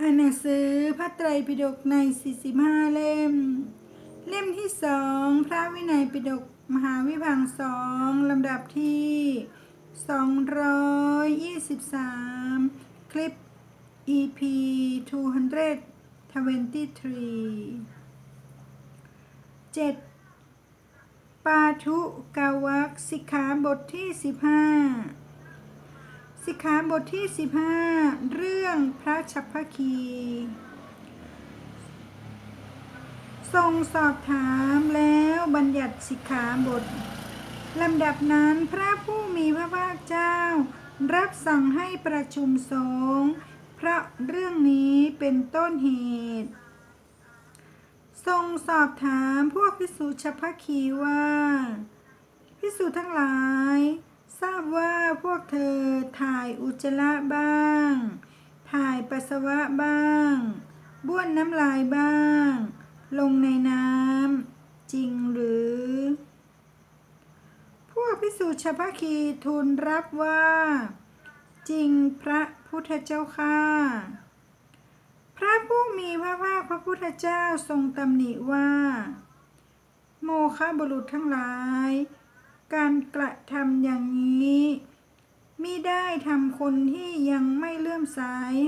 อ่านหนังสือพระไตรปิฎกใน 45 เล่ม เล่มที่สองพระวินัยปิฎกมหาวิพังสองลำดับที่ 223 คลิป EP 223 7 ปาทุกาวักสิกขาบทที่ 15 สิกขาบทที่ 15 เรื่องพระชัพพคี ทรงสอบถามแล้วบัญญัติสิกขาบทลำดับนั้นพระผู้มีพระภาคเจ้า รับสั่งให้ประชุมสงฆ์เพราะเรื่องนี้เป็นต้นเหตุ ทรงสอบถามพวกพิสุชัพพคีว่า พิสุทั้งหลาย ทราบว่าพวกเธอถ่ายอุจจาระบ้าง ถ่ายปัสสาวะบ้างบ้วนน้ำลายบ้าง ลงในน้ำจริงหรือ พวกพิสูจน์ชพคีทูลรับว่า จริงพระพุทธเจ้าค่ะ พระผู้มีพระภาคพระพุทธเจ้าทรงตำหนิว่า โมฆะบุรุษทั้งหลาย การกระทำอย่างนี้มิได้ทำคนที่ยังไม่เลื่อมใส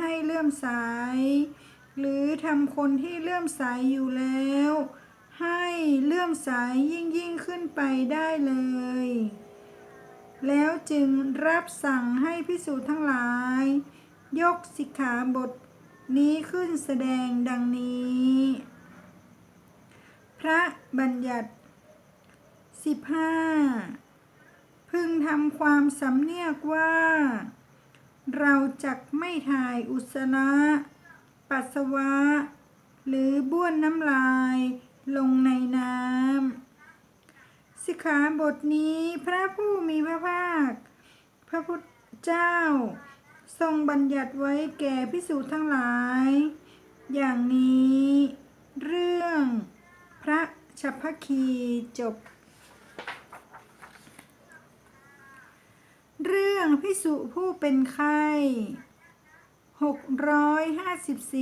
ให้เลื่อมใสหรือทำคนที่เลื่อมใสอยู่แล้ว ให้เลื่อมใสยิ่งยิ่งขึ้นไปได้เลย แล้วจึงรับสั่งให้พิสูจน์ทั้งหลาย ยกสิกขาบทนี้ขึ้นแสดงดังนี้ พระบัญญัติ 15พึงทำความสำเนียกว่า เราจักไม่ถ่ายอุจจาระปัสสาวะ หรือบ้วนน้ำลายลงในน้ำสิกขาบทนี้พระผู้มีพระภาค พระพุทธเจ้า ทรงบัญญัติไว้แก่พิสูจน์ทั้งหลาย อย่างนี้ เรื่องพระชัพพคีจบ เรื่องพิสุผู้เป็นไข้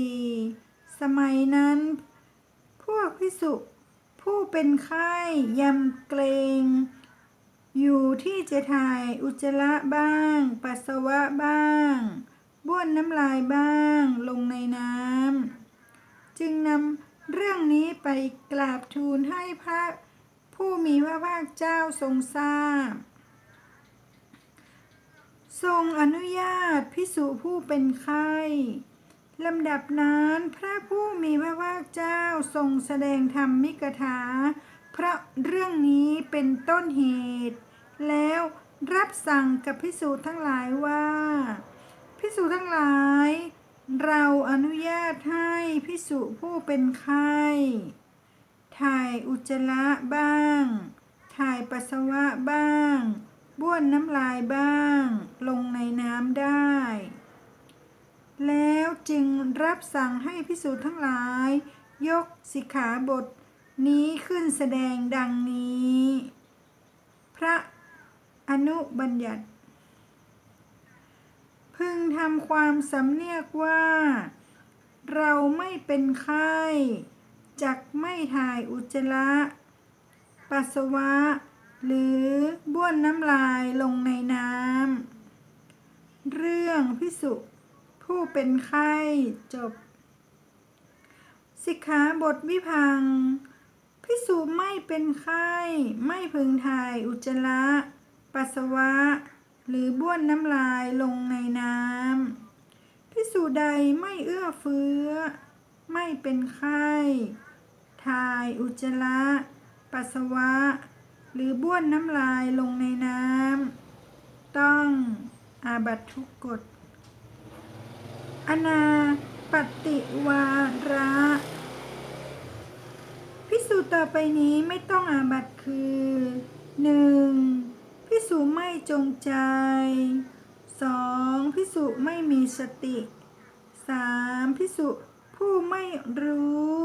654 สมัยนั้น พวกพิสุผู้เป็นไข้ยำเกรง อยู่ที่จะถ่ายอุจจาระบ้าง ปัสสาวะบ้างบ้วนน้ำลายบ้างลงในน้ำจึงนำเรื่องนี้ไปกราบทูลให้พระผู้มีพระภาคเจ้าทรงทราบ ทรงอนุญาตพิสุผู้เป็นไข้ลำดับนั้นพระผู้มีพระภาคเจ้าทรงแสดงธรรมมิกถาเพราะเรื่องนี้เป็นต้นเหตุ แล้วรับสั่งกับพิสูจน์ทั้งหลายว่าพิสูจน์ทั้งหลาย เราอนุญาตให้พิสุผู้เป็นไข้ถ่ายอุจจาระบ้าง ถ่ายปัสสาวะบ้าง บ้วนน้ำลายบ้าง ลงในน้ำได้ แล้วจึงรับสั่งให้พิสูจน์ทั้งหลาย ยกสิกขาบทนี้ขึ้นแสดงดังนี้ พระอนุบัญญัติ พึงทำความสำเนียกว่า เราไม่เป็นไข้จักไม่ถ่ายอุจจาระ ปัสสาวะ หรือบ้วนน้ำลายลงในน้ำ เรื่องพิสุผู้เป็นไข้จบ สิกขาบทวิพังพิสุไม่เป็นไข้ไม่พึงถ่ายอุจจาระ ปัสสาวะ หรือบ้วนน้ำลายลงในน้ำพิสูจใดไม่เอื้อเฟื้อ ไม่เป็นไข้ถ่ายอุจจาระ ปัสสาวะ หรือบ้วนน้ำลายลงในน้ำต้องอาบัตทุกกฎอนาปฏิวาระพิสูจน์ต่อไปนี้ไม่ต้องอาบัตคือ 1. พิสูจไม่จงใจ 2. พิสูจไม่มีสติ 3. พิสูจผู้ไม่รู้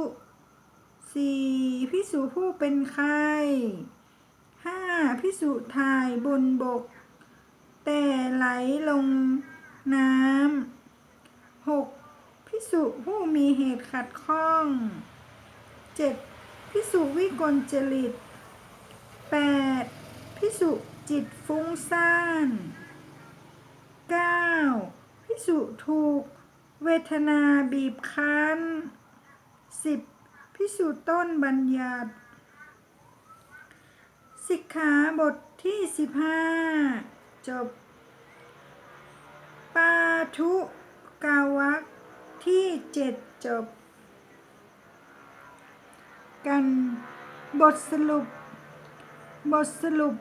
4. พิสูจผู้เป็นไข้ 5. พิสูจถ่ายบนบก แต่ไหลลงน้ำ 6. พิสุผู้มีเหตุขัดข้องเจ็ดพิสุวิกลจริตแปดพิสุจิตฟุ้งซ่านเก้าพิสุถูก เวทนาบีบคั้นสิบพิสุต้นบัญญัติ สิกขาบทที่สิบห้าจบ ปาทุกาวักที่เจ็ดจบ กันบทสรุป บทสรุป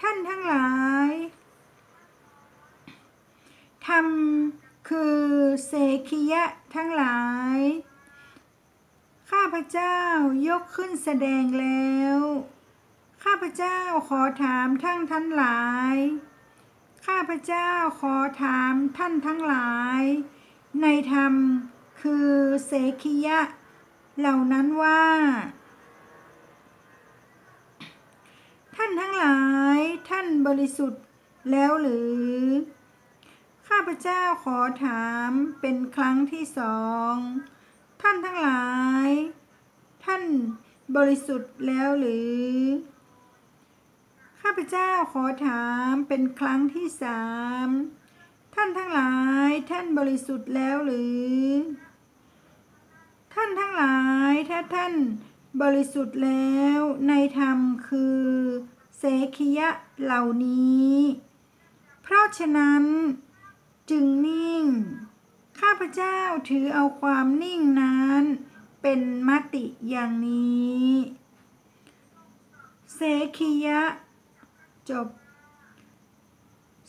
ท่านทั้งหลายทำคือเสขียะทั้งหลาย พเจ้ายกขึ้นแสดงแล้ว ข้าพเจ้าขอถามท่านทั้งหลาย ข้าพเจ้าขอถามท่านทั้งหลาย ในธรรมคือเสขียะ เหล่านั้นว่า ท่านทั้งหลายท่านบริสุทธิ์แล้วหรือ ข้าพเจ้าขอถามเป็นครั้งที่สองท่านทั้งหลาย บริสุทธิ์แล้วหรือ ข้าพเจ้าขอถามเป็นครั้งที่สามท่านทั้งหลายท่านบริสุทธิ์แล้วหรือ ท่านทั้งหลายถ้าท่านบริสุทธิ์แล้วในธรรมคือเสขียะเหล่านี้ เพราะฉะนั้นจึงนิ่ง ข้าพเจ้าถือเอาความนิ่งนั้น เป็นมติอย่างนี้เสขียะ จบ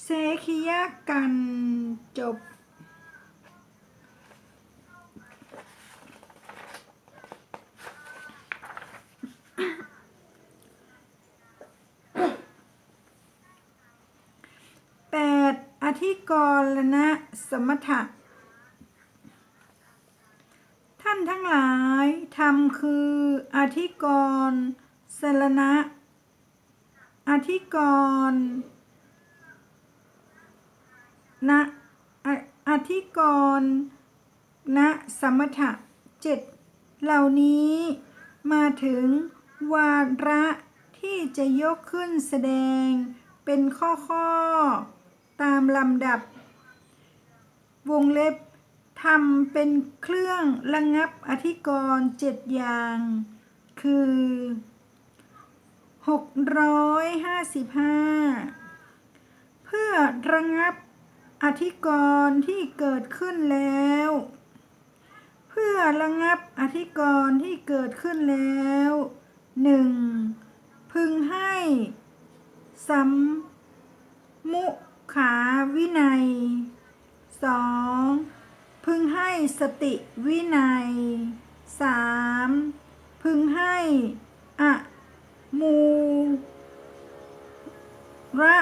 เสขียะกันจบ แปดอธิกรณะสมถะ ท่านทั้งหลายทำคืออธิกรณ์สรณะ อธิกรณ์นะอธิกรณ์ณสมถะเจ็ดเหล่านี้มาถึงวาระที่จะยกขึ้นแสดงเป็นข้อๆตามลำดับ วงเล็บ ทำเป็นเครื่องระงับอธิกรณ์เจ็ดอย่าง คือ 655 เพื่อระงับอธิกรณ์ที่เกิดขึ้นแล้ว เพื่อระงับอธิกรณ์ที่เกิดขึ้นแล้วหนึ่งพึงให้สัมมุขาวินัยสอง พึงให้สติวินัยสามพึงให้อะมูระ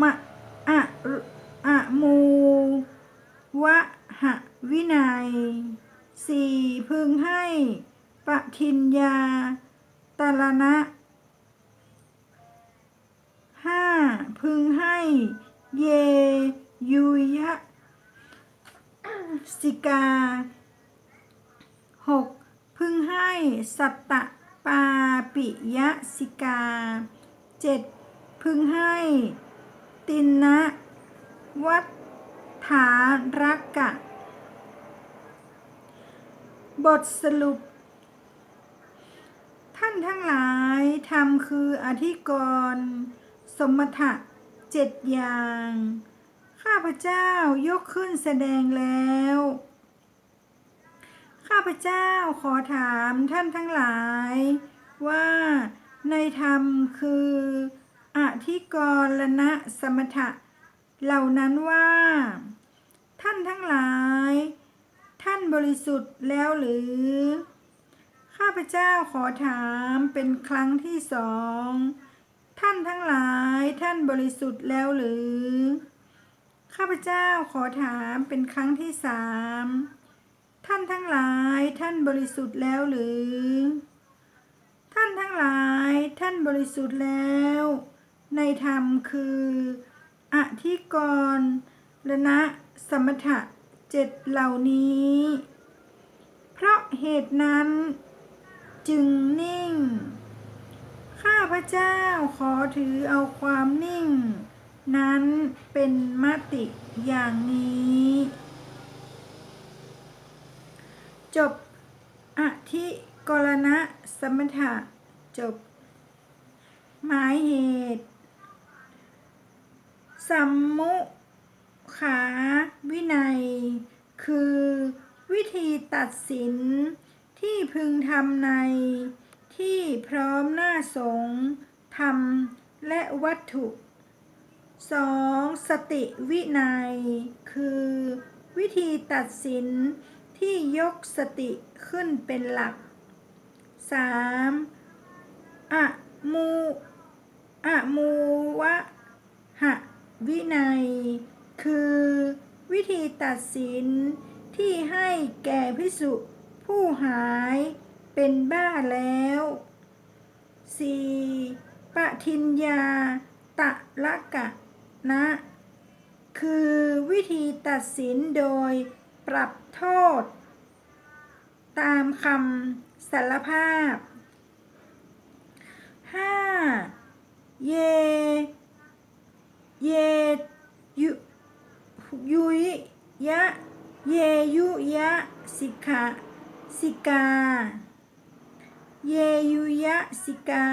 มะอะอะมูวะหะวินัยสี่พึงให้ปทินยาตรณะห้าพึงให้เยยุยะ สิกาหกพึงให้สัตตปาปิยะสิกาเจ็ดพึงให้ ตินนะวัฏฐารกะ บทสรุป ท่านทั้งหลายทำคืออธิกรณ์สมถะเจ็ดอย่าง ข้าพเจ้ายกขึ้นแสดงแล้ว ข้าพเจ้าขอถามท่านทั้งหลาย ว่าในธรรมคืออธิกรณะสมถะ เหล่านั้นว่า ท่านทั้งหลาย ท่านบริสุทธิ์แล้วหรือ ข้าพเจ้าขอถามเป็นครั้งที่สอง ท่านทั้งหลายท่านบริสุทธิ์แล้วหรือ ข้าพเจ้าขอถามเป็นครั้งที่สามท่านทั้งหลายท่านบริสุทธิ์แล้วหรือ ท่านทั้งหลายท่านบริสุทธิ์แล้ว ในธรรมคืออธิกรณ์ละนะสมถะเจ็ดเหล่านี้ เพราะเหตุนั้น จึงนิ่ง ข้าพเจ้าขอถือเอาความนิ่ง นั้นเป็นมติอย่างนี้ จบอธิกรณะสมถะจบ หมายเหตุสัมมุขาวินัย คือวิธีตัดสินที่พึงทำใน ที่พร้อมหน้าสงฆ์ธรรมและวัตถุ 2. สติวินัย คือ วิธีตัดสินที่ยกสติขึ้นเป็นหลัก 3. อะมูอะมูวะหะวินัย คือ วิธีตัดสินที่ให้แก่พิสุผู้หายเป็นบ้าแล้ว 4. ปทิญญาตะละกะ นะ คือวิธีตัดสินโดยปรับโทษ ตามคำสารภาพ 5. เย เยยุยุยยะ เยยุยะสิกขาสิกา เยยุยะสิกา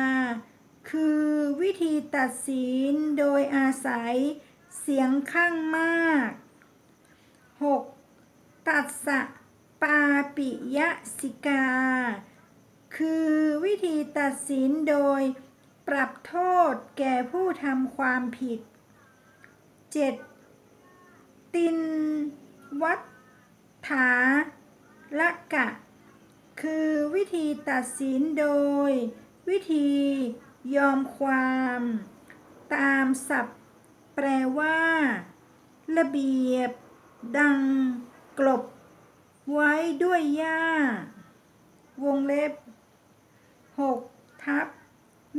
คือวิธีตัดสินโดยอาศัยเสียงข้างมาก 6. ตัดสะปาปิยะสิกา คือวิธีตัดสินโดยปรับโทษแก่ผู้ทำความผิด 7. ตินวัฏฐาละกะ คือวิธีตัดสินโดย วิธี ยอมความ ตามศัพท์ แปลว่า ระเบียบ ดัง กลบ ไว้ด้วยหญ้า วงเล็บ 6 ทับ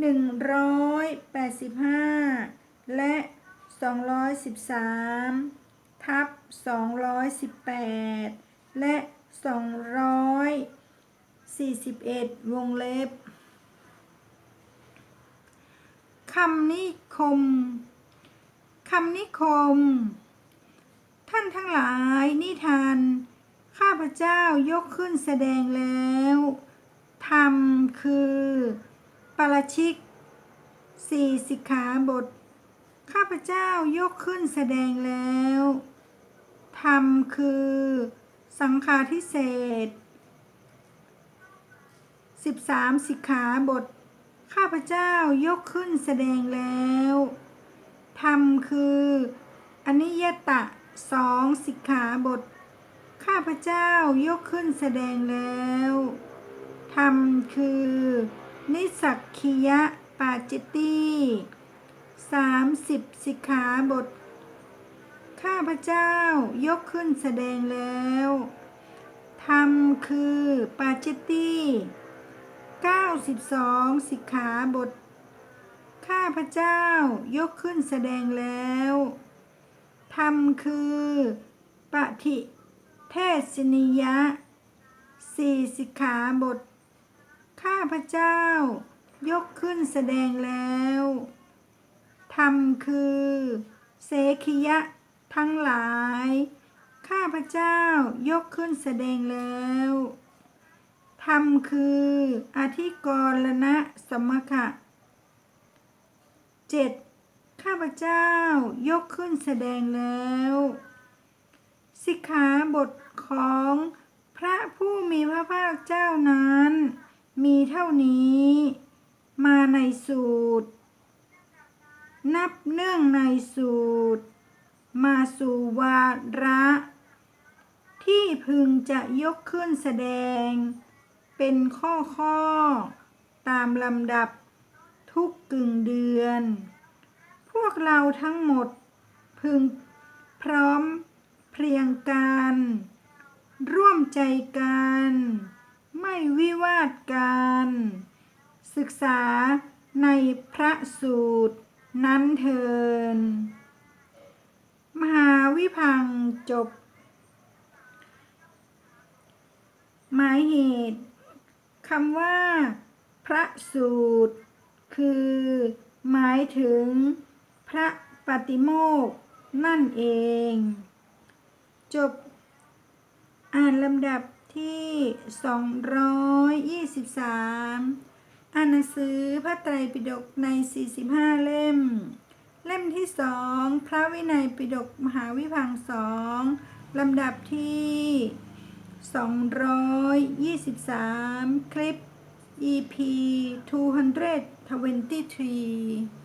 185 และ 213 ทับ 218 และ 241 วงเล็บ คำนิคม คำนิคม ท่านทั้งหลายนิทาน ข้าพเจ้ายกขึ้นแสดงแล้วธรรมคือ ปรชิกสี่สิกขาบท ข้าพเจ้ายกขึ้นแสดงแล้วธรรมคือ สังฆาทิเศษสิบสามสิกขาบท ข้าพเจ้ายกขึ้นแสดงแล้วธรรมคืออนิยตะสองสิกขาบท ข้าพเจ้ายกขึ้นแสดงแล้วธรรมคือ นิสักคียะปาจิตตีสามสิบสิกขาบท ข้าพเจ้ายกขึ้นแสดงแล้วธรรมคือปาจิตตี 92 สิกขาบท ข้าพเจ้ายกขึ้นแสดงแล้วธรรมคือปฏิเทศนิยะสี่สิกขาบท ข้าพเจ้ายกขึ้นแสดงแล้วธรรมคือเสขิยะทั้งหลาย ข้าพเจ้ายกขึ้นแสดงแล้ว รมคือ อธิกรณะสมขะเจ็ดข้าพเจ้ายกขึ้นแสดงแล้ว สิกขาบทของพระผู้มีพระภาคเจ้านั้น มีเท่านี้ มาในสูตร นับเนื่องในสูตร มาสู่วาระ ที่พึงจะยกขึ้นแสดง เป็นข้อข้อๆตามลำดับทุกกึ่งเดือน พวกเราทั้งหมดพึงพร้อมเพรียงกัน ร่วมใจกัน ไม่วิวาทกัน ศึกษาในพระสูตรนั้นเทิน มหาวิพังจบ หมายเหตุ คำว่า พระสูตร คือ หมายถึง พระปฏิโมกข์นั่นเอง จบ อ่านลำดับที่ 223 อ่านหนังสือพระไตรปิฎกใน 45 เล่ม เล่มที่สองพระวินัยปิฎกมหาวิพังสองลำดับที่ 223 คลิป EP 223